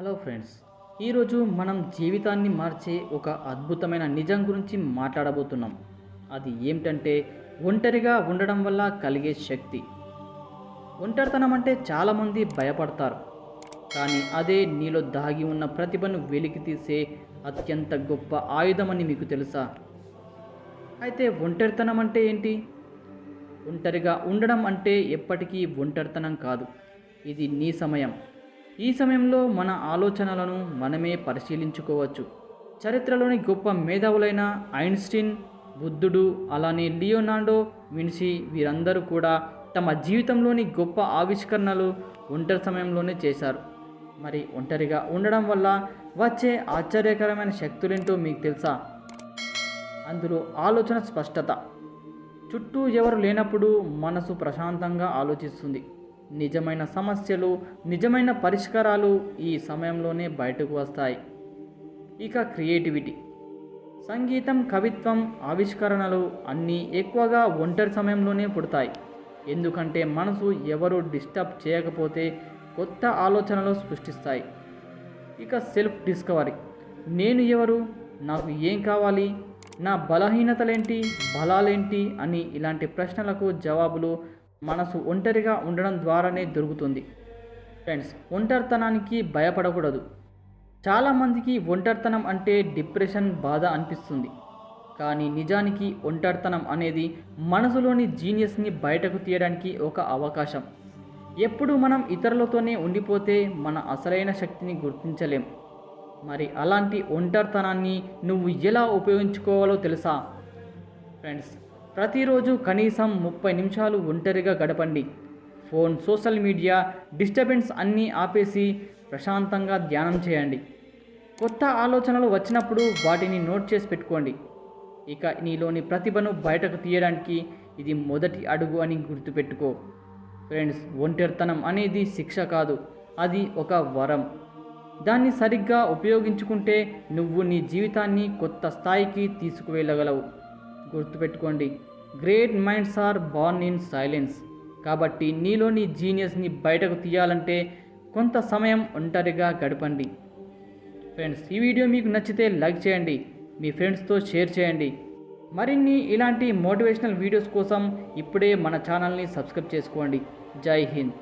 Hello friends ఈరోజు మనం జీవితాన్ని మార్చే ఒక అద్భుతమైన నిజం గురించి మాట్లాడబోతున్నాం. అది ఏమిటంటే ఒంటరిగా ఉండడం వల్ల కలిగే శక్తి. ఒంటరితనం అంటే చాలామంది భయపడతారు. కానీ అదే నీలో దాగి ఉన్న ప్రతిభను వెలికి తీసే అత్యంత గొప్ప ఆయుధమని మీకు తెలుసా? అయితే ఒంటరితనం అంటే ఏంటి? ఒంటరిగా ఉండడం అంటే ఎప్పటికీ ఒంటరితనం కాదు. ఇది నీ సమయం. ఈ సమయంలో మన ఆలోచనలను మనమే పరిశీలించుకోవచ్చు. చరిత్రలోని గొప్ప మేధావులైన ఐన్స్టీన్ బుద్ధుడు అలానే లియోనార్డో విన్సి వీరందరూ కూడా తమ జీవితంలోని గొప్ప ఆవిష్కరణలు ఒంటరి సమయంలోనే చేశారు. మరి ఒంటరిగా ఉండడం వల్ల వచ్చే ఆశ్చర్యకరమైన శక్తులేంటో మీకు తెలుసా? అందులో ఆలోచన స్పష్టత. చుట్టూ ఎవరు లేనప్పుడు మనసు ప్రశాంతంగా ఆలోచిస్తుంది. నిజమైన సమస్యలు నిజమైన పరిష్కారాలు ఈ సమయంలోనే బయటకు వస్తాయి. ఇక క్రియేటివిటీ. సంగీతం కవిత్వం ఆవిష్కరణలు అన్నీ ఎక్కువగా ఒంటరి సమయంలోనే పుడతాయి. ఎందుకంటే మనసు ఎవరు డిస్టర్బ్ చేయకపోతే కొత్త ఆలోచనలు సృష్టిస్తాయి. ఇక సెల్ఫ్ డిస్కవరీ. నేను ఎవరు? నాకు ఏం కావాలి? నా బలహీనతలేంటి? బలాలేంటి? అని ఇలాంటి ప్రశ్నలకు జవాబులు మనసు ఒంటరిగా ఉండడం ద్వారానే దొరుకుతుంది. ఫ్రెండ్స్ ఒంటరితనానికి భయపడకూడదు. చాలామందికి ఒంటరితనం అంటే డిప్రెషన్ బాధ అనిపిస్తుంది. కానీ నిజానికి ఒంటరితనం అనేది మనసులోని జీనియస్ని బయటకు తీయడానికి ఒక అవకాశం. ఎప్పుడు మనం ఇతరులతోనే ఉండిపోతే మన అసలైన శక్తిని గుర్తించలేం. మరి అలాంటి ఒంటరితనాన్ని నువ్వు ఎలా ఉపయోగించుకోవాలో తెలుసా? ఫ్రెండ్స్ ప్రతిరోజు కనీసం ముప్పై నిమిషాలు ఒంటరిగా గడపండి. ఫోన్ సోషల్ మీడియా డిస్టర్బెన్స్ అన్నీ ఆపేసి ప్రశాంతంగా ధ్యానం చేయండి. కొత్త ఆలోచనలు వచ్చినప్పుడు వాటిని నోట్ చేసి పెట్టుకోండి. ఇక నీలోని ప్రతిభను బయటకు తీయడానికి ఇది మొదటి అడుగు అని గుర్తుపెట్టుకో. ఫ్రెండ్స్ ఒంటరితనం అనేది శిక్ష కాదు అది ఒక వరం. దాన్ని సరిగ్గా ఉపయోగించుకుంటే నువ్వు నీ జీవితాన్ని కొత్త స్థాయికి తీసుకువెళ్ళగలవు. గుర్తుపెట్టుకోండి. Great minds are born in silence కాబట్టి నీలోని జీనియస్ని బయటకు తీయాలంటే కొంత సమయం ఒంటరిగా గడపండి. ఫ్రెండ్స్ ఈ వీడియో మీకు నచ్చితే లైక్ చేయండి. మీ ఫ్రెండ్స్తో షేర్ చేయండి. మరిన్ని ఇలాంటి మోటివేషనల్ వీడియోస్ కోసం ఇప్పుడే మన ఛానల్ని సబ్స్క్రైబ్ చేసుకోండి. జై హింద్.